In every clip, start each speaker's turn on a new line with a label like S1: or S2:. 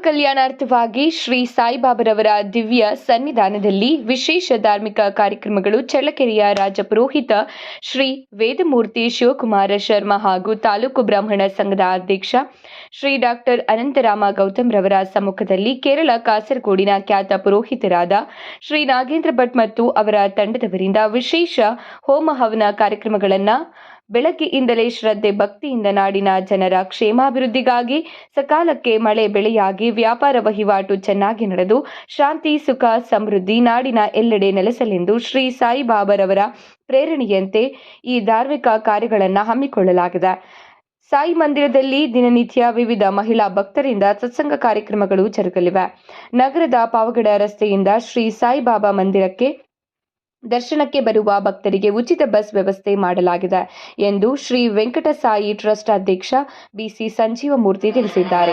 S1: ಕಲ್ಯಾಣಾರ್ಥವಾಗಿ ಶ್ರೀ ಸಾಯಿಬಾಬರವರ ದಿವ್ಯ ಸನ್ನಿಧಾನದಲ್ಲಿ ವಿಶೇಷ ಧಾರ್ಮಿಕ ಕಾರ್ಯಕ್ರಮಗಳು ಚಳ್ಳಕೆರೆಯ ರಾಜಪುರೋಹಿತ ಶ್ರೀ ವೇದಮೂರ್ತಿ ಶಿವಕುಮಾರ ಶರ್ಮಾ ಹಾಗೂ ತಾಲೂಕು ಬ್ರಾಹ್ಮಣ ಸಂಘದ ಅಧ್ಯಕ್ಷ ಶ್ರೀ ಡಾಕ್ಟರ್ ಅನಂತರಾಮ ಗೌತಮ್ ರವರ ಸಮ್ಮುಖದಲ್ಲಿ ಕೇರಳ ಕಾಸರಗೋಡಿನ ಖ್ಯಾತ ಪುರೋಹಿತರಾದ ಶ್ರೀ ನಾಗೇಂದ್ರ ಭಟ್ ಮತ್ತು ಅವರ ತಂಡದವರಿಂದ ವಿಶೇಷ ಹೋಮ ಹವನ ಕಾರ್ಯಕ್ರಮಗಳನ್ನು ಬೆಳಗ್ಗೆಯಿಂದಲೇ ಶ್ರದ್ಧೆ ಭಕ್ತಿಯಿಂದ ನಾಡಿನ ಜನರ ಕ್ಷೇಮಾಭಿವೃದ್ಧಿಗಾಗಿ ಸಕಾಲಕ್ಕೆ ಮಳೆ ಬೆಳೆಯಾಗಿ ವ್ಯಾಪಾರ ವಹಿವಾಟು ಚೆನ್ನಾಗಿ ನಡೆದು ಶಾಂತಿ, ಸುಖ, ಸಮೃದ್ಧಿ ನಾಡಿನ ಎಲ್ಲೆಡೆ ನೆಲೆಸಲೆಂದು ಶ್ರೀ ಸಾಯಿಬಾಬರವರ ಪ್ರೇರಣೆಯಂತೆ ಈ ಧಾರ್ಮಿಕ ಕಾರ್ಯಗಳನ್ನು ಹಮ್ಮಿಕೊಳ್ಳಲಾಗಿದೆ. ಸಾಯಿ ಮಂದಿರದಲ್ಲಿ ದಿನನಿತ್ಯ ವಿವಿಧ ಮಹಿಳಾ ಭಕ್ತರಿಂದ ಸತ್ಸಂಗ ಕಾರ್ಯಕ್ರಮಗಳು ಜರುಗಲಿವೆ. ನಗರದ ಪಾವಗಡ ರಸ್ತೆಯಿಂದ ಶ್ರೀ ಸಾಯಿಬಾಬಾ ಮಂದಿರಕ್ಕೆ ದರ್ಶನಕ್ಕೆ ಬರುವ ಭಕ್ತರಿಗೆ ಉಚಿತ ಬಸ್ ವ್ಯವಸ್ಥೆ ಮಾಡಲಾಗಿದೆ ಎಂದು ಶ್ರೀ ವೆಂಕಟಸಾಯಿ ಟ್ರಸ್ಟ್ ಅಧ್ಯಕ್ಷ ಬಿಸಿ ಸಂಜೀವಮೂರ್ತಿ ತಿಳಿಸಿದ್ದಾರೆ.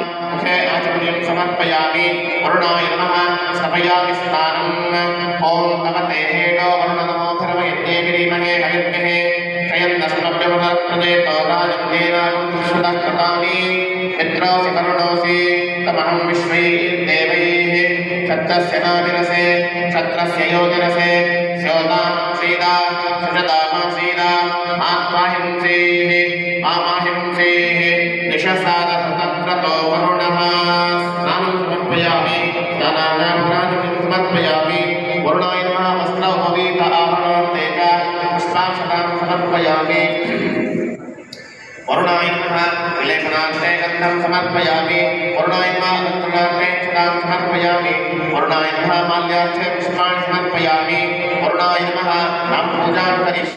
S2: ತಮಹಂ ವಿಶ್ವೈ क्षत्रस्य नाभिरसे क्षत्रस्य योगिरसे स्योतामासीदा सुषदामासीदा आत्माहिंसेः मामाहिंसेः निशसादहतक्रतो वरुणः। स्नानं समर्पयामि स्नानानां समर्पयामि, वरुणाय नमः वस्त्रोपवीत आहणान्ते च पुष्पाक्षतां समर्पयामि। वरुणायन्महालेखनान्ते गन्धं समर्पयामि। वरुणायन्मागन्धनान्ते क्षणां समर्पयामि। वरुणायन्मः माल्यार्थे पुष्पाणि समर्पयामि। वरुणायन्मः नाम पूजां करिष्यामि।